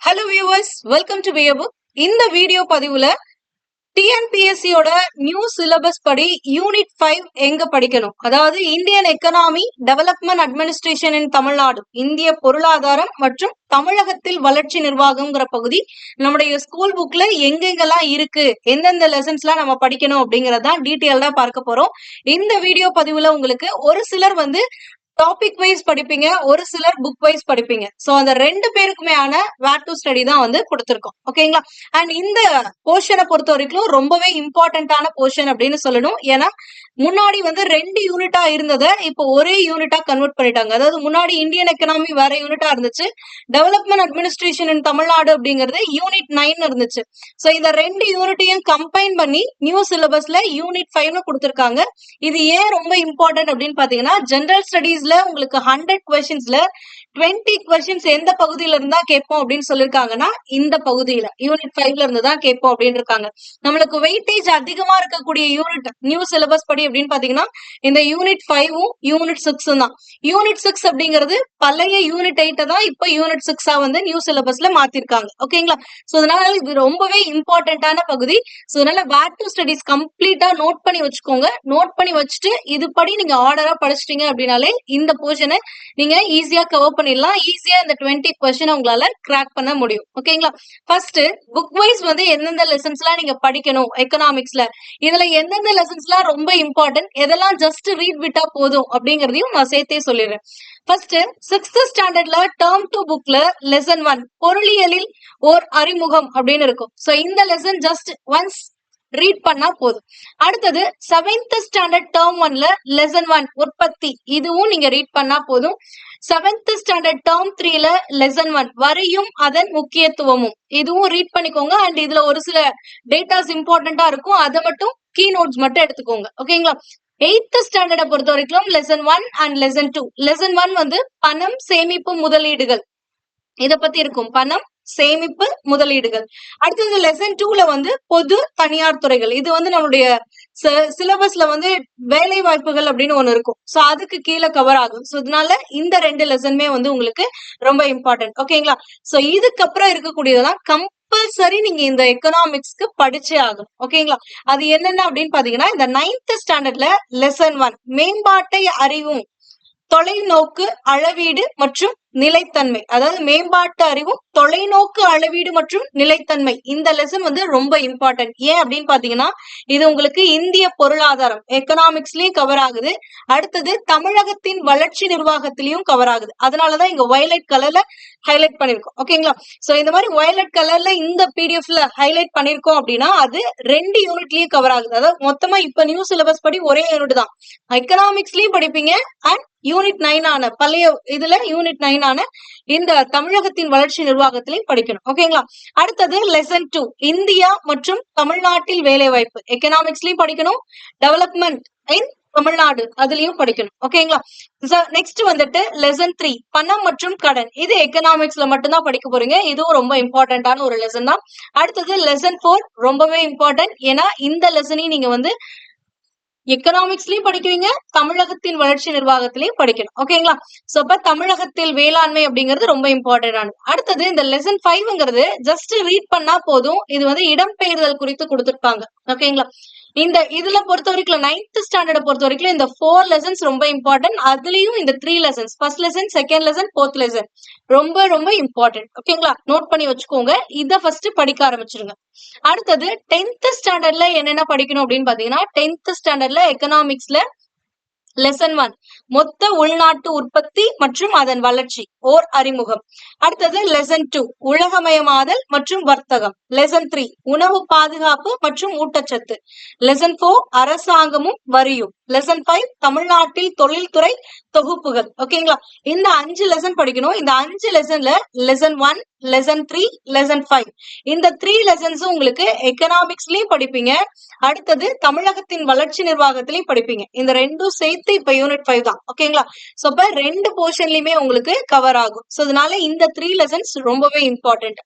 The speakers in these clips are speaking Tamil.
Hello viewers welcome to book இந்த வீடியோ பதிவுல டிஎன்பிஎஸ்சியோட நியூ சிலபஸ் படி யூனிட் ஃபைவ் எங்க படிக்கணும்? அதாவது Indian economy development administration in Tamil Nadu இந்திய பொருளாதாரம் மற்றும் தமிழகத்தில் வளர்ச்சி நிர்வாகம்ங்கிற பகுதி நம்முடைய ஸ்கூல் புக்ல எங்கெங்கெல்லாம் இருக்கு? எந்தெந்த லெசன்ஸ் எல்லாம் நம்ம படிக்கணும் அப்படிங்கறதான் டீட்டெயில்டா பார்க்க போறோம். இந்த வீடியோ பதிவுல உங்களுக்கு ஒரு சிலர் வந்து டாபிக் வைஸ் படிப்பீங்க ஒரு சிலர் புக் வைஸ் படிப்பீங்க. சோ அந்த ரெண்டு பேருக்குமே ஆன வேர் டு ஸ்டடி தான் வந்து கொடுத்துருக்கோம். ஓகேங்களா அண்ட் இந்த போர்ஷனை பொறுத்த வரைக்கும் ரொம்பவே இம்பார்ட்டன்டான போர்ஷன் அப்படின்னு சொல்லணும். ஏன்னா முன்னாடி வந்து ரெண்டு யூனிட்டா இருந்ததை இப்போ ஒரே யூனிட்டா கன்வெர்ட் பண்ணிட்டாங்க. அதாவது முன்னாடி இந்தியன் எக்கனாமி வேற யூனிட்டா இருந்துச்சு. டெவலப்மெண்ட் அட்மினிஸ்ட்ரேஷன் இன் தமிழ்நாடு அப்படிங்கிறது யூனிட் நைன் இருந்துச்சு. ஸோ இந்த ரெண்டு யூனிட்டையும் கம்பைன் பண்ணி நியூ சிலபஸ்ல யூனிட் ஃபைவ்னு கொடுத்துருக்காங்க. இது ஏன் ரொம்ப இம்பார்ட்டன்ட் அப்படின்னு பாத்தீங்கன்னா ஜென்ரல் ஸ்டடீஸ்ல உங்களுக்கு ஹண்ட்ரட் கொஸ்டின்ஸ்ல டுவெண்ட்டி கொஸ்டின்ஸ் எந்த பகுதியில இருந்தா கேட்போம் அப்படின்னு சொல்லிருக்காங்கன்னா இந்த பகுதியில யூனிட் ஃபைவ்ல இருந்து தான் கேட்போம் அப்படின்னு இருக்காங்க நம்மளுக்கு வெயிட்டேஜ் அதிகமா இருக்கக்கூடிய யூனிட் நியூ சிலபஸ் படி அப்படின்னு பாத்தீங்கன்னா இந்த யூனிட் ஃபைவும் யூனிட் சிக்ஸும் தான். யூனிட் சிக்ஸ் அப்படிங்கிறது பழைய யூனிட் எயிட்ட தான் இப்ப யூனிட் சிக்ஸா வந்து நியூ சிலபஸ்ல மாத்திருக்காங்க. ஓகேங்களா சோ அதனால இது ரொம்பவே இம்பார்ட்டன்டான பகுதி. சோ அதனால வேட் டு ஸ்டடிஸ் கம்ப்ளீட்டா நோட் பண்ணி வச்சுக்கோங்க. நோட் பண்ணி வச்சுட்டு இது படி நீங்க ஆர்டரா படிச்சிட்டீங்க அப்படின்னாலே இந்த போர்ஷனை நீங்க ஈஸியா கவர் பண்ணிடலாம். ஈஸியா இந்த டுவெண்ட்டி கொஸ்டின் உங்களால கிராக் பண்ண முடியும். ஓகேங்களா ஃபர்ஸ்ட் புக் வைஸ் வந்து எந்தெந்த லெசன்ஸ் எல்லாம் நீங்க படிக்கணும் எக்கனாமிக்ஸ்ல இதுல எந்தெந்த லெசன்ஸ் எல்லாம் ரொம்ப இம்பார்ட்டன்ட் எதெல்லாம் ஜஸ்ட் ரீட் விட்டா போதும் அப்படிங்கறதையும் நான் சேர்த்தே சொல்லிடுறேன். ஃபர்ஸ்ட் சிக்ஸ்த் ஸ்டாண்டர்ட்ல டேர்ம் டூ புக்ல லெசன் ஒன் பொருளியலில் ஓர் அறிமுகம் அப்படின்னு இருக்கும். சோ இந்த லெசன் ஜஸ்ட் ஒன்ஸ் ரீட் பண்ணா போதும். அடுத்தது செவன்த் ஸ்டாண்டர்ட் டேர்ம் ஒன்ல லெசன் ஒன் உற்பத்தி. இதுவும் நீங்க ரீட் பண்ணா போதும். செவன்த் ஸ்டாண்டர்ட் டேர்ம் த்ரீல லெசன் ஒன் வரையும் அதன் முக்கியத்துவமும். இதுவும் ரீட் பண்ணிக்கோங்க. அண்ட் இதுல ஒரு சில டேட்டாஸ் இம்பார்ட்டண்டா இருக்கும். அதை மட்டும் கீ நோட்ஸ் மட்டும் எடுத்துக்கோங்க. ஓகேங்களா? எயித்து ஸ்டாண்டர்டை பொறுத்த வரைக்கும் lesson one and lesson two lesson one வந்து பணம் சேமிப்பு முதலீடுகள். இத பத்தி இருக்கும் பணம் சேமிப்பு முதலீடுகள். அடுத்தது லெசன் டூல வந்து பொது தனியார் துறைகள். இது வந்து நம்மளுடைய சிலபஸ்ல வந்து வேலை வாய்ப்புகள் அப்படின்னு ஒண்ணு இருக்கும். சோ அதுக்கு கீழே கவர் ஆகும். சோ இதனால இந்த ரெண்டு லெசனுமே வந்து உங்களுக்கு ரொம்ப இம்பார்ட்டன்ட் ஓகேங்களா சோ இதுக்கப்புறம் இருக்கக்கூடியதெல்லாம் கம்பல்சரி நீங்க இந்த எக்கனாமிக்ஸ்க்கு படிச்சே ஆகும் ஓகேங்களா அது என்னென்ன அப்படின்னு பாத்தீங்கன்னா இந்த நைன்த் ஸ்டாண்டர்ட்ல லெசன் ஒன் மேம்பாட்டை அறிவும் தொலைநோக்கு அளவீடு மற்றும் நிலைத்தன்மை. அதாவது மேம்பாட்டு அறிவும் தொலைநோக்கு அளவீடு மற்றும் நிலைத்தன்மை. இந்த லெசன் வந்து ரொம்ப இம்பார்ட்டன்ட் ஏன் அப்படின்னு பாத்தீங்கன்னா இது உங்களுக்கு இந்திய பொருளாதாரம் எக்கனாமிக்ஸ்லயும் கவர் ஆகுது. அடுத்தது தமிழகத்தின் வளர்ச்சி நிர்வாகத்திலயும் கவர் ஆகுது. அதனாலதான் இங்க வயலட் கலர்ல ஹைலைட் பண்ணிருக்கோம் ஓகேங்களா சோ இந்த மாதிரி வயலட் கலர்ல இந்த பிடிஎஃப்ல ஹைலைட் பண்ணிருக்கோம் அப்படின்னா அது ரெண்டு யூனிட்லயும் கவர் ஆகுது. அதாவது மொத்தமா இப்ப நியூ சிலபஸ் படி ஒரே யூனிட் தான். எக்கனாமிக்ஸ்லயும் படிப்பீங்க அண்ட் யூனிட் நைனான பழைய இதுல யூனிட் நைனான இந்த தமிழகத்தின் வளர்ச்சி நிர்வாகத்திலையும் படிக்கணும். ஓகேங்களா அடுத்தது லெசன் டூ இந்தியா மற்றும் தமிழ்நாட்டில் வேலை வாய்ப்பு எக்கனாமிக்ஸ்லயும் படிக்கணும். டெவலப்மெண்ட் இன் தமிழ்நாடு அதுலயும் படிக்கணும். ஓகேங்களா நெக்ஸ்ட் வந்துட்டு லெசன் த்ரீ பணம் மற்றும் கடன். இது எக்கனாமிக்ஸ்ல மட்டும்தான் படிக்க போறீங்க. இதுவும் ரொம்ப இம்பார்ட்டன்டான ஒரு லெசன் தான். அடுத்தது லெசன் ஃபோர் ரொம்பவே இம்பார்ட்டன்ட் ஏன்னா இந்த லெசனையும் நீங்க வந்து எக்கனாமிக்ஸ்லயும் படிக்கிறீங்க தமிழகத்தின் வளர்ச்சி நிர்வாகத்திலையும் படிக்கணும். ஓகேங்களா சோ அப்ப தமிழகத்தில் வேளாண்மை அப்படிங்கிறது ரொம்ப இம்பார்ட்டன்டானது அடுத்தது இந்த லெசன் ஃபைவ்ங்கிறது ஜஸ்ட் ரீட் பண்ணா போதும். இது வந்து இடம்பெயர்தல் குறித்து கொடுத்துருப்பாங்க. ஓகேங்களா இந்த இதுல பொறுத்த வரைக்கும் நைன்த் ஸ்டாண்டர்ட பொறுத்த வரைக்கும் இந்த ஃபோர் லெசன்ஸ் ரொம்ப இம்பார்ட்டன்ட் அதுலயும் இந்த three lessons first lesson second lesson fourth lesson ரொம்ப ரொம்ப இம்பார்ட்டன்ட் ஓகேங்களா நோட் பண்ணி வச்சுக்கோங்க. இதை ஃபர்ஸ்ட் படிக்க ஆரம்பிச்சிருங்க. அடுத்தது டென்த் ஸ்டாண்டர்ட்ல என்னென்ன படிக்கணும் அப்படின்னு பாத்தீங்கன்னா டென்த் ஸ்டாண்டர்ட்ல எக்கனாமிக்ஸ்ல லெசன் ஒன் மொத்த உள்நாட்டு உற்பத்தி மற்றும் அதன் வளர்ச்சி. ஓர் அறிமுகம். அடுத்தது லெசன் டூ உலகமயமாதல் மற்றும் வர்த்தகம். லெசன் த்ரீ உணவு பாதுகாப்பு மற்றும் ஊட்டச்சத்து. லெசன் போர் அரசாங்கமும் வரியும். லெசன் ஃபைவ் தமிழ்நாட்டில் தொழில்துறை தொகுப்புகள். ஓகேங்களா இந்த அஞ்சு லெசன் படிக்கணும். இந்த அஞ்சு லெசன்ல lesson one lesson three lesson five இந்த த்ரீ லெசன்ஸும் உங்களுக்கு எக்கனாமிக்ஸ்லயும் படிப்பீங்க. அடுத்தது தமிழகத்தின் வளர்ச்சி நிர்வாகத்திலையும் படிப்பீங்க. இந்த ரெண்டும் சேர்த்து இப்ப யூனிட் ஃபைவ் தான். ஓகேங்களா சோ இப்ப ரெண்டு போர்ஷன்லயுமே உங்களுக்கு கவர் ஆகும். சோ அதனால இந்த த்ரீ லெசன்ஸ் ரொம்பவே இம்பார்ட்டன்ட்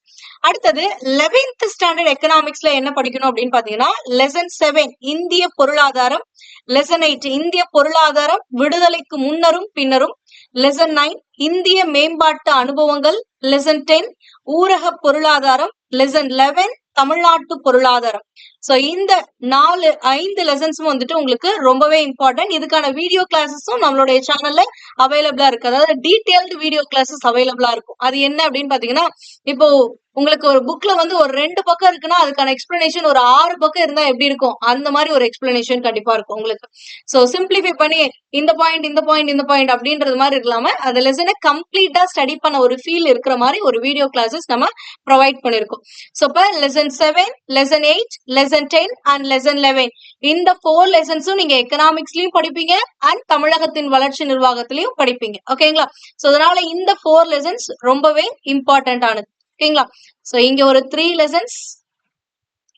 அடுத்தது லெவன்த் ஸ்டாண்டர்ட் எக்கனாமிக்ஸ்ல என்ன படிக்கணும் அப்படின்னு பாத்தீங்கன்னா லெசன் செவன் இந்திய பொருளாதாரம் லெசன் எயிட் இந்திய பொருளாதாரம் விடுதலைக்கு முன்னரும் பின்னரும் லெசன் நைன் இந்திய மேம்பாட்டு அனுபவங்கள் லெசன் டென் ஊரக பொருளாதாரம் லெசன் லெவன் தமிழ்நாட்டு பொருளாதாரம். சோ இந்த நாலு ஐந்து லெசன்ஸும் வந்துட்டு உங்களுக்கு ரொம்பவே இம்பார்ட்டன்ட் இதுக்கான வீடியோ கிளாஸஸும் நம்மளுடைய சேனல்ல அவைலபிளா இருக்கு. அதாவது டீடைல்டு வீடியோ கிளாஸஸ் அவைலபிளா இருக்கும். அது என்ன அப்படின்னு பாத்தீங்கன்னா இப்போ உங்களுக்கு ஒரு புக்ல வந்து ஒரு ரெண்டு பக்கம் இருக்குன்னா அதுக்கான எக்ஸ்பிளனேஷன் ஒரு ஆறு பக்கம் இருந்தா எப்படி இருக்கும்? அந்த மாதிரி ஒரு எக்ஸ்பிளனேஷன் கண்டிப்பா இருக்கும் உங்களுக்கு. சோ சிம்பிளிஃபை பண்ணி இந்த பாயிண்ட் இந்த பாயிண்ட் இந்த பாயிண்ட் அப்படின்றது மாதிரி இல்லாம அந்த லெசனை கம்ப்ளீட்டா ஸ்டடி பண்ண ஒரு ஃபீல் இருக்கிற மாதிரி ஒரு வீடியோ கிளாஸஸ் நம்ம ப்ரொவைட் பண்ணிருக்கோம். சோ இப்ப lesson seven lesson eight lesson ten and lesson eleven இந்த ஃபோர் லெசன்ஸும் நீங்க எக்கனாமிக்ஸ்லயும் படிப்பீங்க அண்ட் தமிழகத்தின் வளர்ச்சி நிர்வாகத்திலயும் படிப்பீங்க. ஓகேங்களா சோ அதனால இந்த ஃபோர் லெசன்ஸ் ரொம்பவே இம்பார்ட்டன்ட் ஆனது. ஓகேங்களா சோ இங்க ஒரு த்ரீ லெசன்ஸ்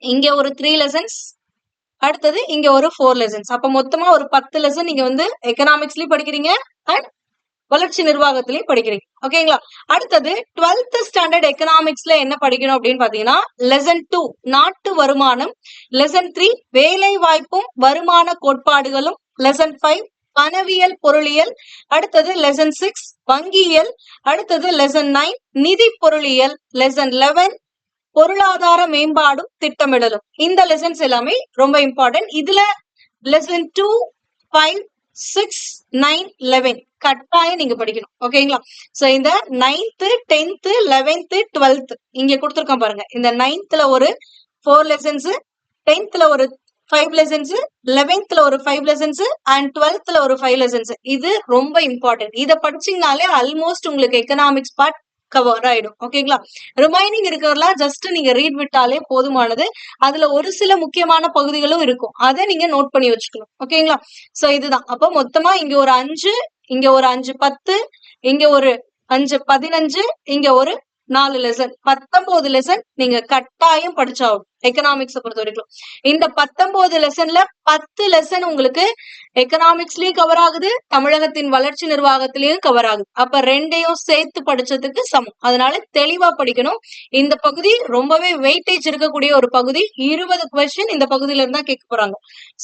இங்க ஒரு த்ரீ லெசன்ஸ் அடுத்தது இங்க ஒரு ஃபோர் லெசன்ஸ் அப்ப மொத்தமா ஒரு பத்து லெசன் நீங்க வந்து எக்கனாமிக்ஸ்லயும் படிக்கிறீங்க அண்ட் வளர்ச்சி நிர்வாகத்திலயும் படிக்கிறீங்க. ஓகேங்களா அடுத்தது டுவெல்த் ஸ்டாண்டர்ட் எக்கனாமிக்ஸ்ல என்ன படிக்கணும் அப்படின்னு பாத்தீங்கன்னா லெசன் டூ நாட்டு வருமானம். லெசன் த்ரீ வேலை வாய்ப்பும் வருமான கோட்பாடுகளும். லெசன் ஃபைவ் பணவியல் பொருளியல். அடுத்தது லெசன் சிக்ஸ் வங்கியியல். அடுத்தது லெசன் நைன் நிதி பொருளியல். லெசன் லெவன் பொருளாதார மேம்பாடும் திட்டமிடலும். இந்த லெசன்ஸ் எல்லாமே ரொம்ப இம்பார்ட்டன்ட் இதுல lesson two five six nine eleven கட்டாயம் நீங்க படிக்கணும். ஓகேங்களா சோ இந்த நைன்த்து டென்த்து லெவன்த்து டுவெல்த் இங்க கொடுத்துருக்கோம் பாருங்க. இந்த நைன்த்ல ஒரு ஃபோர் லெசன்ஸ் டென்த்ல ஒரு ஃபைவ் லெசன்ஸ் லெவன்த்ல ஒரு ஃபைவ் லெசன்ஸ் அண்ட் டுவெல்த்ல ஒரு ஃபைவ் லெசன்ஸ் இது ரொம்ப இம்பார்ட்டன்ட் இதை படிச்சீங்கனாலே ஆல்மோஸ்ட் உங்களுக்கு எக்கனாமிக்ஸ் பார்ட் கவர் ஆயிடும். ஓகேங்களா ரிமைனிங் இருக்கிறதெல்லாம் ஜஸ்ட் நீங்க ரீட் விட்டாலே போதுமானது. அதுல ஒரு சில முக்கியமான பகுதிகளும் இருக்கும். அதை நீங்க நோட் பண்ணி வச்சுக்கணும். ஓகேங்களா சோ இதுதான். அப்போ மொத்தமா இங்க ஒரு அஞ்சு இங்க ஒரு அஞ்சு பத்து இங்க ஒரு அஞ்சு பதினஞ்சு இங்க ஒரு நாலு லெசன் பத்தொன்பது லெசன் நீங்க கட்டாயம் படிச்சாகும் எக்கனாமிக்ஸை பொறுத்த வரைக்கும். இந்த பத்தொன்பது லெசன்ல பத்து லெசன் உங்களுக்கு எக்கனாமிக்ஸ்லயும் கவர் ஆகுது தமிழகத்தின் வளர்ச்சி நிர்வாகத்திலயும் கவர் ஆகுது. அப்ப ரெண்டையும் சேர்த்து படிச்சதுக்கு சமம். அதனால தெளிவா படிக்கணும். இந்த பகுதி ரொம்பவே வெயிட்டேஜ் இருக்கக்கூடிய ஒரு பகுதி. இருபது கொஸ்டின் இந்த பகுதியில இருந்தா கேட்க போறாங்க.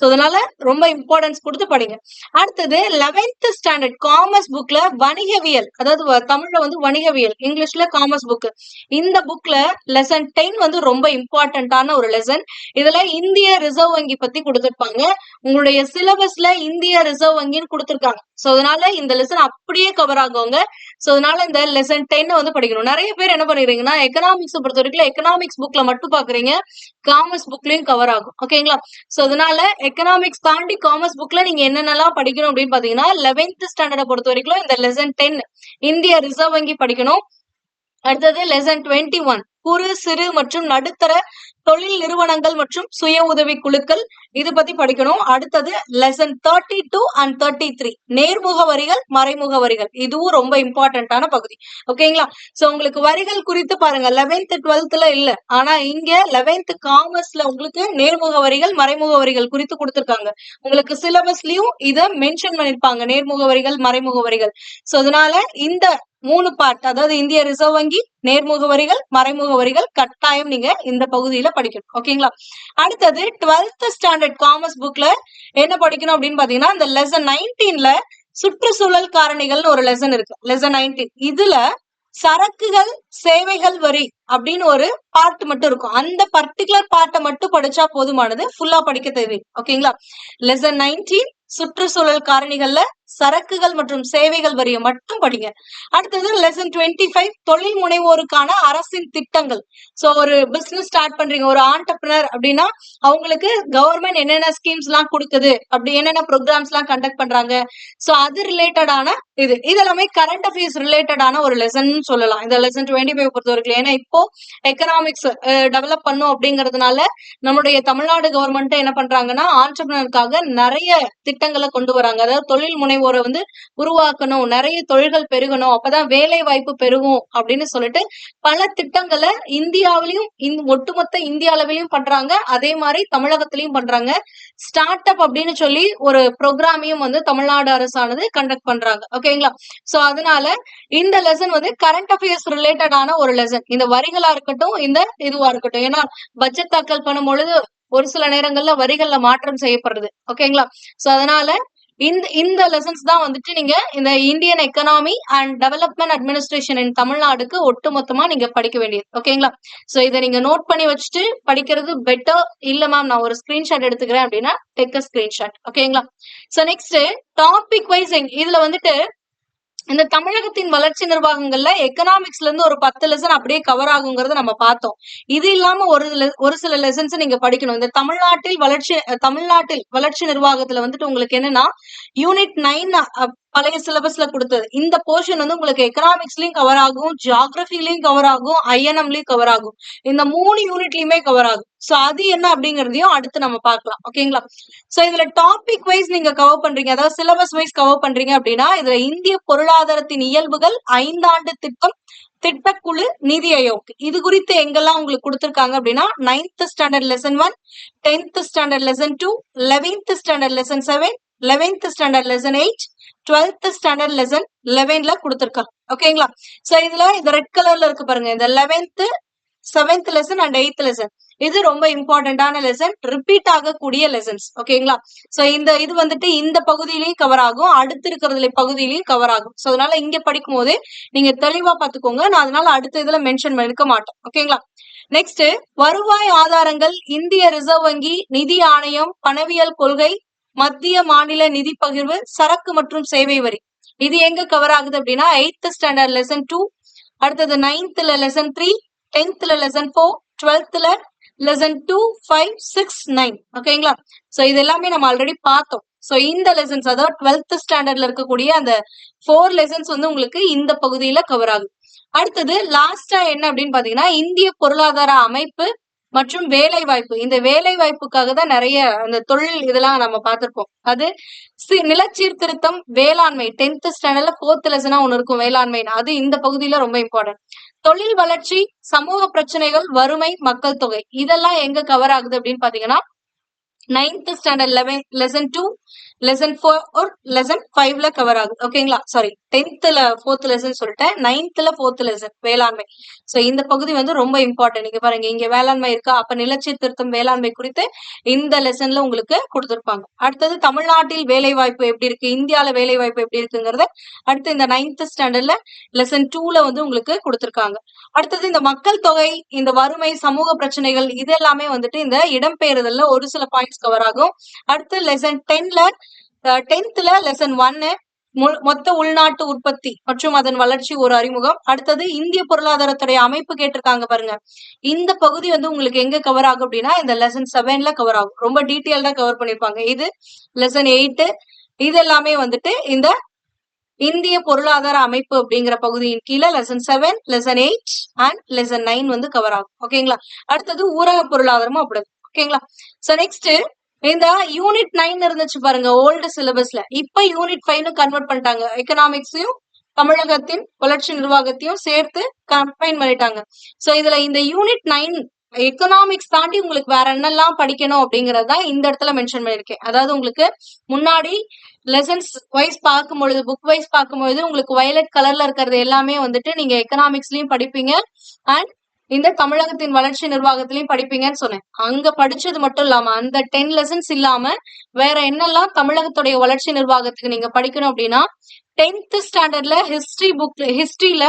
சோ அதனால ரொம்ப இம்பார்ட்டன்ஸ் கொடுத்து படிங்க. அடுத்தது லெவன்த் ஸ்டாண்டர்ட் காமர்ஸ் புக்ல வணிகவியல். அதாவது தமிழ்ல வந்து வணிகவியல் இங்கிலீஷ்ல காமர்ஸ் புக் இந்த புக்ல லெசன் டென் வந்து ரொம்ப இம்பார்ட்டன்டான ஒரு லெசன் இதுல இந்திய ரிசர்வ் வங்கி பத்தி கொடுத்திருப்பாங்க. உங்களுடைய சிலபஸ்ல இந்திய ரிசர்வ் வங்கின்னு கொடுத்திருக்காங்க. சோ அதனால இந்த லெசன் அப்படியே கவர் ஆகுங்க. சோ அதனால இந்த லெசன் டென் வந்து படிக்கணும். நிறைய பேர் என்ன பண்ணிடுறீங்கன்னா எக்கனாமிக்ஸ் பொறுத்த வரைக்கும் எக்கனாமிக்ஸ் புக்ல மட்டும் பாக்குறீங்க காமர்ஸ் புக்லயும் கவர் ஆகும். ஓகேங்களா சோ அதனால எக்கனாமிக்ஸ் தாண்டி காமர்ஸ் புக்ல நீங்க என்னென்னலாம் படிக்கணும் அப்படின்னு பாத்தீங்கன்னா லெவன்த் ஸ்டாண்டர்டை பொறுத்த வரைக்கும் இந்த லெசன் டென் இந்திய ரிசர்வ் வங்கி படிக்கணும். அடுத்தது லெசன் டுவெண்ட்டி ஒன் குறு சிறு மற்றும் நடுத்தர தொழில் நிறுவனங்கள் மற்றும் சுய உதவி குழுக்கள் இது பத்தி படிக்கணும். அடுத்தது lesson thirty two and thirty three நேர்முக வரிகள் மறைமுக வரிகள் இதுவும் ரொம்ப இம்பார்ட்டன்டான பகுதி. ஓகேங்களா சோ உங்களுக்கு வரிகள் குறித்து பாருங்க. லெவன்த் டுவெல்த்ல இல்ல. ஆனா இங்க லெவன்த் காமர்ஸ்ல உங்களுக்கு நேர்முக வரிகள் மறைமுக வரிகள் குறித்து கொடுத்திருக்காங்க. உங்களுக்கு சிலபஸ்லயும் இத மென்ஷன் பண்ணிருப்பாங்க. நேர்முக வரிகள் மறைமுக வரிகள் சோ அதனால இந்த மூணு பார்ட் அதாவது இந்திய ரிசர்வ் வங்கி நேர்முக வரிகள் மறைமுக வரிகள் கட்டாயம் நீங்க இந்த பகுதியில படிக்கணும். ஓகேங்களா அடுத்தது டுவெல்த் ஸ்டாண்டர்ட் காமர்ஸ் புக்ல என்ன படிக்கணும் அப்படின்னு பாத்தீங்கன்னா இந்த லெசன் நைன்டீன்ல சுற்றுச்சூழல் காரணிகள்னு ஒரு லெசன் இருக்கு. லெசன் நைன்டீன் இதுல சரக்குகள் சேவைகள் வரி அப்படின்னு ஒரு பார்ட் மட்டும் இருக்கும். அந்த பர்டிகுலர் பார்ட்டை மட்டும் படிச்சா போதுமானது. ஃபுல்லா படிக்க தேவை. ஓகேங்களா லெசன் நைன்டீன் சுற்றுச்சூழல் காரணிகள்ல சரக்குகள் மற்றும் சேவைகள் வரியை மட்டும் படிங்க. அடுத்தது லெசன் டுவெண்ட்டி ஃபைவ் தொழில் முனைவோருக்கான அரசின் திட்டங்கள். சோ ஒரு பிசினஸ் ஸ்டார்ட் பண்றீங்க ஒரு ஆண்டர்பிரினர் அப்படின்னா அவங்களுக்கு கவர்மெண்ட் என்னென்ன ஸ்கீம்ஸ் எல்லாம் கொடுக்குது அப்படி என்னென்ன ப்ரோக்ராம்ஸ் எல்லாம் கண்டக்ட் பண்றாங்க. சோ அது ரிலேட்டடான இது. இதெல்லாமே கரண்ட் அஃபேர்ஸ் ரிலேட்டடான ஒரு லெசன் சொல்லலாம். இந்த லெசன் டுவெண்ட்டி ஃபைவ் பொறுத்தவரைக்கும் ஏன்னா இப்போ எக்கனாமிக்ஸ் டெவலப் பண்ணும் அப்படிங்கறதுனால நம்மளுடைய தமிழ்நாடு கவர்மெண்ட் என்ன பண்றாங்கன்னா ஆண்டர்பிரினருக்காக நிறைய திட்டங்களை கொண்டு வராங்க. அதாவது தொழில் முனைவோரை வந்து உருவாக்கணும் நிறைய தொழில்கள் பெருகணும் அப்பதான் வேலை வாய்ப்பு பெருகும் அப்படின்னு சொல்லிட்டு பல திட்டங்களை இந்தியாவிலையும் ஒட்டுமொத்த இந்திய அளவிலையும் பண்றாங்க. அதே மாதிரி தமிழகத்திலையும் பண்றாங்க. ஸ்டார்ட் அப் அப்படின்னு சொல்லி ஒரு ப்ரோக்ராமையும் வந்து தமிழ்நாடு அரசானது கண்டக்ட் பண்றாங்க. ஓகேங்களா சோ அதனால இந்த லெசன் வந்து கரண்ட் அஃபேர்ஸ் ரிலேட்டடான ஒரு லெசன் இந்த வரிகளா இருக்கட்டும் இந்த இதுவா இருக்கட்டும். ஏன்னா பட்ஜெட் தாக்கல் பண்ணும் பொழுது ஒரு சில நேரங்கள்ல வரிகள்ல மாற்றம் செய்யப்படுறது ஓகேங்களா சோ அதனால இந்த இந்த லெசன்ஸ் தான் வந்துட்டு நீங்க இந்த Indian economy and development administration in தமிழ்நாடுக்கு ஒட்டுமொத்தமா நீங்க படிக்க வேண்டியது. ஓகேங்களா சோ இதை நீங்க நோட் பண்ணி வச்சுட்டு படிக்கிறது பெட்டர் இல்ல மேம் நான் ஒரு ஸ்கிரீன்ஷாட் எடுத்துக்கிறேன் அப்படின்னா டெக் அ ஸ்கிரீன்ஷாட் ஓகேங்களா சோ நெக்ஸ்ட் டாபிக் வைஸ் இதுல வந்துட்டு இந்த தமிழகத்தின் வளர்ச்சி நிர்வாகங்கள்ல எக்கனாமிக்ஸ்ல இருந்து ஒரு பத்து லெசன் அப்படியே கவர் ஆகுங்கிறத நம்ம பார்த்தோம். இது இல்லாம ஒரு ஒரு சில லெசன்ஸ் நீங்க படிக்கணும். இந்த தமிழ்நாட்டில் வளர்ச்சி அஹ் தமிழ்நாட்டில் வளர்ச்சி நிர்வாகத்துல வந்துட்டு உங்களுக்கு என்னன்னா யூனிட் நைன் பழைய சிலபஸ்ல கொடுத்தது. இந்த போர்ஷன் வந்து உங்களுக்கு எக்கனாமிக்ஸ்லயும் கவர் ஆகும் ஜியாகிரபிலையும் கவர் ஆகும் ஐஎன்எம்லயும் கவர் ஆகும். இந்த மூணு யூனிட்லயுமே கவர் ஆகும். சோ அது என்ன அப்படிங்கறதையும் அடுத்து நம்ம பார்க்கலாம். ஓகேங்களா சோ இதுல டாபிக் வைஸ் நீங்க கவர் பண்றீங்க. அதாவது சிலபஸ் வைஸ் கவர் பண்றீங்க அப்படின்னா இதுல இந்திய பொருளாதாரத்தின் இயல்புகள் ஐந்தாண்டு திட்டம் திட்டக்குழு நிதி ஆயோக். இது குறித்து எங்கெல்லாம் உங்களுக்கு கொடுத்துருக்காங்க அப்படின்னா ninth standard lesson one tenth standard lesson two eleventh standard lesson seven eleventh standard lesson eight twelfth standard lesson லெவன்ல கொடுத்துருக்கா. ஓகேங்களா சோ இதுல இந்த ரெட் கலர்ல இருக்கு பாருங்க. இந்த eleventh seventh lesson and eighth lesson இது ரொம்ப இம்பார்ட்டன்டான லெசன் ரிப்பீட் ஆகக்கூடிய லெசன்ஸ் ஓகேங்களா சோ இந்த இது வந்துட்டு இந்த பகுதியிலையும் கவர் ஆகும். அடுத்து இருக்கிறதுல பகுதியிலையும் கவர் ஆகும். சோ அதனால இங்க படிக்கும் போதே நீங்க தெளிவா பாத்துக்கோங்க நான் அதனால அடுத்த இதுல மென்ஷன் பண்ணிருக்க மாட்டேன் ஓகேங்களா நெக்ஸ்ட் வருவாய் ஆதாரங்கள் இந்திய ரிசர்வ் வங்கி நிதி ஆணையம் பணவியல் கொள்கை மத்திய மாநில நிதி பகிர்வு சரக்கு மற்றும் சேவை வரி. இது எங்க கவர் ஆகுது அப்படின்னா எயித்து ஸ்டாண்டர்ட் லெசன் டூ அடுத்தது நைன்த்ல லெசன் த்ரீ டென்த்ல lesson four டுவெல்த்ல lesson two five six nine ஓகேங்களா ஸோ இது எல்லாமே நம்ம ஆல்ரெடி பார்த்தோம். ஸோ இந்த லெசன்ஸ் அதாவது டுவெல்த் ஸ்டாண்டர்ட்ல இருக்கக்கூடிய அந்த ஃபோர் லெசன்ஸ் வந்து உங்களுக்கு இந்த பகுதியில கவர் ஆகுது. அடுத்தது லாஸ்டா என்ன அப்படின்னு பாத்தீங்கன்னா இந்திய பொருளாதார அமைப்பு மற்றும் வேலை வாய்ப்பு இந்த வேலை வாய்ப்புக்காக தான் நிறைய அந்த தொழில் இதெல்லாம் நம்ம பார்த்திருப்போம். அது நிலச்சீர்திருத்தம் வேளாண்மை. டென்த் ஸ்டாண்டர்ட்ல ஃபோர்த் லெசனா ஒன்னு இருக்கும் வேளாண்மை அது இந்த பகுதியில ரொம்ப இம்பார்ட்டன்ட் தொழில் வளர்ச்சி சமூக பிரச்சனைகள் வறுமை மக்கள் தொகை. இதெல்லாம் எங்க கவர் ஆகுது அப்படின்னு பாத்தீங்கன்னா ninth standard eleven lesson two lesson four lesson ஃபைவ்ல கவர் ஆகுது. ஓகேங்களா சாரி டென்த்ல ஃபோர்த் லெசன் சொல்லிட்டேன். நைன்த்ல ஃபோர்த் லெசன் வேளாண்மை. ஸோ இந்த பகுதி வந்து ரொம்ப இம்பார்ட்டன்ட் நீங்க பாருங்க இங்க வேளாண்மை இருக்கா? அப்ப நிலச்சி திருத்தம் வேளாண்மை குறித்து இந்த லெசன்ல உங்களுக்கு கொடுத்துருப்பாங்க. அடுத்தது தமிழ்நாட்டில் வேலை வாய்ப்பு எப்படி இருக்கு? இந்தியால வேலை வாய்ப்பு எப்படி இருக்குங்கிறத அடுத்து இந்த நைன்த் ஸ்டாண்டர்ட்ல லெசன் டூல வந்து உங்களுக்கு கொடுத்துருக்காங்க. அடுத்தது இந்த மக்கள் தொகை இந்த வறுமை சமூக பிரச்சனைகள் இது எல்லாமே வந்துட்டு இந்த இடம்பெயர்தல்ல ஒரு சில பாயிண்ட்ஸ் கவர் ஆகும். அடுத்து லெசன் டென்ல டென்த்ல லெசன் ஒன்னு மொத்த உள்நாட்டு உற்பத்தி மற்றும் அதன் வளர்ச்சி ஒரு அறிமுகம். அடுத்தது இந்திய பொருளாதாரத்துடைய அமைப்பு கேட்டிருக்காங்க பாருங்க. இந்த பகுதி வந்து உங்களுக்கு எங்க கவர் ஆகும் அப்படின்னா இந்த லெசன் செவன்ல கவர் ஆகும். ரொம்ப டீட்டெயில்டா கவர் பண்ணிருப்பாங்க இது லெசன் எயிட் இது எல்லாமே வந்துட்டு இந்த இந்திய பொருளாதார அமைப்பு அப்படிங்கிற பகுதியின் கீழே lesson seven lesson eight and lesson nine வந்து கவர் ஆகும். ஓகேங்களா அடுத்தது ஊரக பொருளாதாரமும் அப்படி ஓகேங்களா சோ நெக்ஸ்ட் இந்த யூனிட் நைன் இருந்துச்சு பாருங்க ஓல்டு சிலபஸ்ல இப்ப யூனிட் ஃபைவ்னு கன்வெர்ட் பண்ணிட்டாங்க. எக்கனாமிக்ஸையும் தமிழகத்தின் வளர்ச்சி நிர்வாகத்தையும் சேர்த்து கம்பைன் பண்ணிட்டாங்க. சோ இதுல இந்த யூனிட் நைன் எக்கனாமிக்ஸ் தாண்டி உங்களுக்கு வேற என்னெல்லாம் படிக்கணும் அப்படிங்கறது தான் இந்த இடத்துல மென்ஷன் பண்ணிருக்கேன் அதாவது உங்களுக்கு முன்னாடி லெசன்ஸ் வைஸ் பார்க்கும்பொழுது புக் வைஸ் பார்க்கும்பொழுது உங்களுக்கு வயலட் கலர்ல இருக்கிறது எல்லாமே வந்துட்டு நீங்க எக்கனாமிக்ஸ்லயும் படிப்பீங்க. அண்ட் இந்த தமிழகத்தின் வளர்ச்சி நிர்வாகத்திலையும் படிப்பீங்கன்னு சொன்னேன். அங்க படிச்சது மட்டும் இல்லாம அந்த டென் லெசன்ஸ் இல்லாம வேற என்னெல்லாம் தமிழகத்துடைய வளர்ச்சி நிர்வாகத்துக்கு நீங்க படிக்கணும் அப்படின்னா டென்த் ஸ்டாண்டர்ட்ல ஹிஸ்டரி புக்ல ஹிஸ்டரியில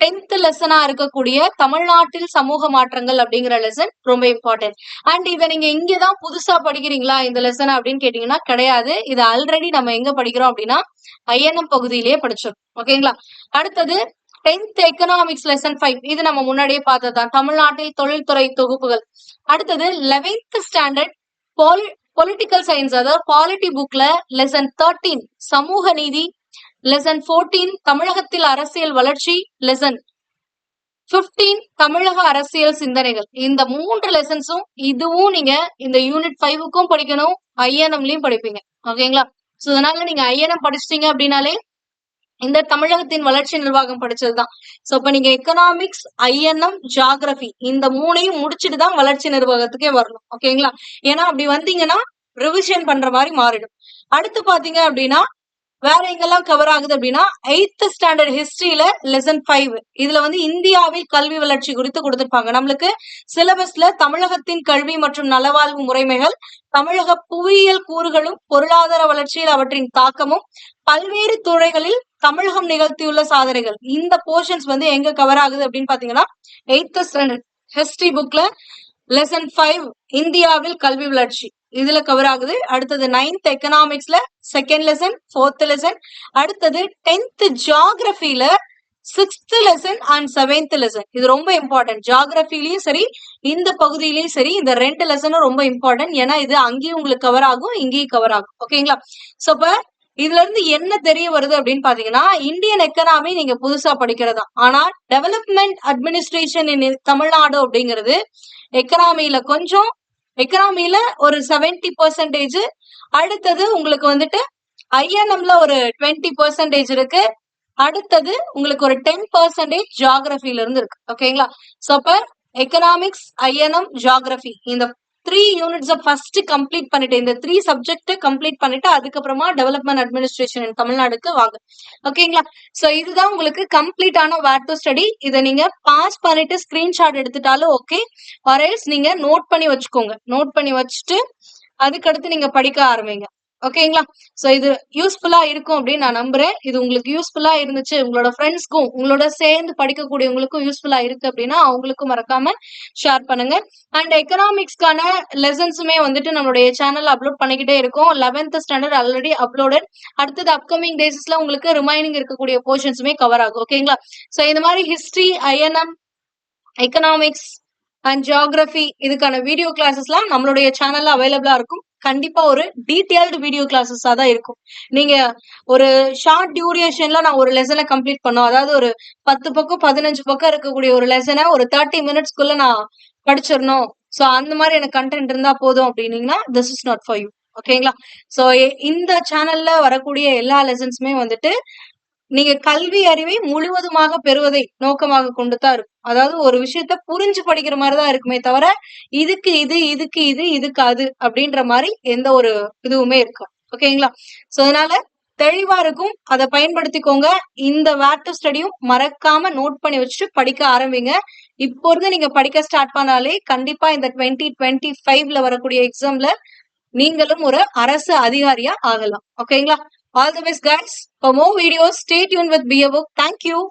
டென்த் லெசனா இருக்கக்கூடிய தமிழ்நாட்டில் சமூக மாற்றங்கள் அப்படிங்கிற லெசன் ரொம்ப இம்பார்ட்டன்ட் அண்ட் இதை நீங்க இங்கதான் புதுசா படிக்கிறீங்களா இந்த லெசன் அப்படின்னு கேட்டீங்கன்னா கிடையாது. இது ஆல்ரெடி நம்ம எங்க படிக்கிறோம் அப்படின்னா ஐஎன்எம் பகுதியிலேயே படிச்சோம் ஓகேங்களா அடுத்தது டென்த் எக்கனாமிக்ஸ் லெசன் ஃபைவ் இது நம்ம முன்னாடியே பார்த்ததுதான். தமிழ்நாட்டில் தொழில்துறை தொகுப்புகள். அடுத்தது லெவன்த் ஸ்டாண்டர்ட் பால் பொலிட்டிக்கல் சயின்ஸ் அதாவது பாலிட்டி புக்ல லெசன் தேர்ட்டீன் சமூக நீதி. லெசன் ஃபோர்டீன் தமிழகத்தில் அரசியல் வளர்ச்சி. லெசன் 15 தமிழக அரசியல் சிந்தனைகள். இந்த மூன்று லெசன்ஸும் இதுவும் நீங்க இந்த யூனிட் ஃபைவுக்கும் படிக்கணும். ஐஎன்எம்லயும் படிப்பீங்க. ஓகேங்களா சோ அதனால நீங்க ஐஎன்எம் படிச்சிட்டீங்க அப்படின்னாலே இந்த தமிழகத்தின் வளர்ச்சி நிர்வாகம் படிச்சதுதான். சோ இப்ப நீங்க எக்கனாமிக்ஸ் ஐஎன்எம் ஜியாகிரபி இந்த மூணையும் முடிச்சுட்டு தான் வளர்ச்சி நிர்வாகத்துக்கே வரணும். ஓகேங்களா ஏன்னா அப்படி வந்தீங்கன்னா ரிவிஷன் பண்ற மாதிரி மாறிடும். அடுத்து பாத்தீங்க அப்படின்னா வேற எங்கெல்லாம் கவர் ஆகுது அப்படின்னா எயித்து ஸ்டாண்டர்ட் ஹிஸ்டரியில லெசன் ஃபைவ் இதுல வந்து இந்தியாவில் கல்வி வளர்ச்சி குறித்து கொடுத்திருப்பாங்க. நம்மளுக்கு சிலபஸ்ல தமிழகத்தின் கல்வி மற்றும் நலவாழ்வு முறைமைகள் தமிழக புவியியல் கூறுகளும் பொருளாதார வளர்ச்சியில் அவற்றின் தாக்கமும் பல்வேறு துறைகளில் தமிழகம் நிகழ்த்தியுள்ள சாதனைகள். இந்த போர்ஷன்ஸ் வந்து எங்க கவர் ஆகுது அப்படின்னு பாத்தீங்கன்னா எயித்து ஸ்டாண்டர்ட் ஹிஸ்டரி புக்ல லெசன் ஃபைவ் இந்தியாவில் கல்வி வளர்ச்சி. இதுல கவர் ஆகுது. அடுத்தது நைன்த் எக்கனாமிக்ஸ்ல செகண்ட் லெசன் ஃபோர்த் லெசன் அடுத்தது tenth ஜியாகிரபில sixth lesson and seventh lesson இது ரொம்ப இம்பார்ட்டன்ட் ஜியாகிரபிலையும் சரி இந்த பகுதியிலையும் சரி இந்த ரெண்டு லெசனும் ரொம்ப இம்பார்ட்டன்ட் ஏன்னா இது அங்கேயும் உங்களுக்கு கவர் ஆகும் இங்கேயும் கவர் ஆகும். ஓகேங்களா சோ இப்ப இதுல இருந்து என்ன தெரிய வருது அப்படின்னு பாத்தீங்கன்னா இந்தியன் எக்கனாமி நீங்க புதுசா படிக்கிறதா. ஆனா டெவலப்மெண்ட் அட்மினிஸ்ட்ரேஷன் இன் தமிழ்நாடு அப்படிங்கிறது எக்கனாமியில கொஞ்சம் எக்கனாமியில ஒரு செவன்டி பர்சன்டேஜ் அடுத்தது உங்களுக்கு வந்துட்டு ஐஎன்எம்ல ஒரு டுவெண்ட்டி பர்சன்டேஜ் இருக்கு. அடுத்தது உங்களுக்கு ஒரு டென் பர்சன்டேஜ் ஜியாகிரபில இருந்து இருக்கு. ஓகேங்களா சோ அப்ப எக்கனாமிக்ஸ் ஐஎன்எம் ஜியாகிரபி இந்த த்ரீ யூனிட்ஸை ஃபர்ஸ்ட் கம்ப்ளீட் பண்ணிட்டு இந்த த்ரீ சப்ஜெக்ட் கம்ப்ளீட் பண்ணிட்டு அதுக்கப்புறமா டெவலப்மெண்ட் அட்மினிஸ்ட்ரேஷன் இன் தமிழ்நாடுக்கு வாங்க. ஓகேங்களா சோ இதுதான் உங்களுக்கு கம்ப்ளீட்டான வேர் டு ஸ்டடி இதை நீங்க பாஸ் பண்ணிட்டு ஸ்கிரீன்ஷாட் எடுத்துட்டாலும் ஓகே ஆர்எல்ஸ் நீங்க நோட் பண்ணி வச்சுக்கோங்க. நோட் பண்ணி வச்சுட்டு அதுக்கடுத்து நீங்க படிக்க ஆரம்பிங்க. ஓகேங்களா சோ இது யூஸ்ஃபுல்லா இருக்கும் அப்படின்னு நான் நம்புறேன். இது உங்களுக்கு யூஸ்ஃபுல்லா இருந்துச்சு. உங்களோட ஃப்ரெண்ட்ஸ்க்கும் உங்களோட சேர்ந்து படிக்கக்கூடியவங்களுக்கும் யூஸ்ஃபுல்லா இருக்கு அப்படின்னா அவங்களுக்கும் மறக்காம ஷேர் பண்ணுங்க. அண்ட் எக்கனாமிக்ஸ்க்கான லெசன்ஸுமே வந்துட்டு நம்மளுடைய சேனல் அப்லோட் பண்ணிக்கிட்டே இருக்கும். லெவன்த் ஸ்டாண்டர்ட் ஆல்ரெடி அப்லோடட் அடுத்தது அப்கமிங் டேஸஸ்ல உங்களுக்கு ரிமைனிங் இருக்கக்கூடிய போர்ஷன்ஸுமே கவர் ஆகும். ஓகேங்களா சோ இந்த மாதிரி ஹிஸ்டரி ஐஎன்எம் எக்கனாமிக்ஸ் அண்ட் ஜியாகிரபி இதுக்கான வீடியோ கிளாஸஸ்லாம் நம்மளுடைய சேனல்ல அவைலபிளா இருக்கும். கண்டிப்பா ஒரு டீட்டெயில்டு வீடியோ கிளாஸஸா தான் இருக்கும். நீங்க ஒரு ஷார்ட் டியூரேஷன்ல நான் ஒரு லெசனை கம்ப்ளீட் பண்ணோம். அதாவது ஒரு பத்து பக்கம் பதினஞ்சு பக்கம் இருக்கக்கூடிய ஒரு லெசனை ஒரு தேர்ட்டி மினிட்ஸ்க்குள்ள நான் படிச்சிடணும். ஸோ அந்த மாதிரி எனக்கு கண்டென்ட் இருந்தா போதும் அப்படின்னீங்கன்னா this is not for you ஓகேங்களா ஸோ இந்த சேனல்ல வரக்கூடிய எல்லா லெசன்ஸுமே வந்துட்டு நீங்க கல்வி அறிவை முழுவதுமாக பெறுவதை நோக்கமாக கொண்டு தான் இருக்கும். அதாவது ஒரு விஷயத்த புரிஞ்சு படிக்கிற மாதிரிதான் இருக்குமே தவிர இதுக்கு இது இதுக்கு இது இதுக்கு அது அப்படின்ற மாதிரி எந்த ஒரு இதுவுமே இருக்கும் ஓகேங்களா? சோ அதனால தெளிவா இருக்கும். அதை பயன்படுத்திக்கோங்க. இந்த வேட் ஸ்டடியும் மறக்காம நோட் பண்ணி வச்சுட்டு படிக்க ஆரம்பிங்க. இப்போ இருந்து நீங்க படிக்க ஸ்டார்ட் பண்ணாலே கண்டிப்பா இந்த டுவெண்ட்டி டுவெண்ட்டி ஃபைவ்ல வரக்கூடிய எக்ஸாம்ல நீங்களும் ஒரு அரசு அதிகாரியா ஆகலாம். ஓகேங்களா? All the best guys. For more videos, stay tuned with Be a Book. Thank you.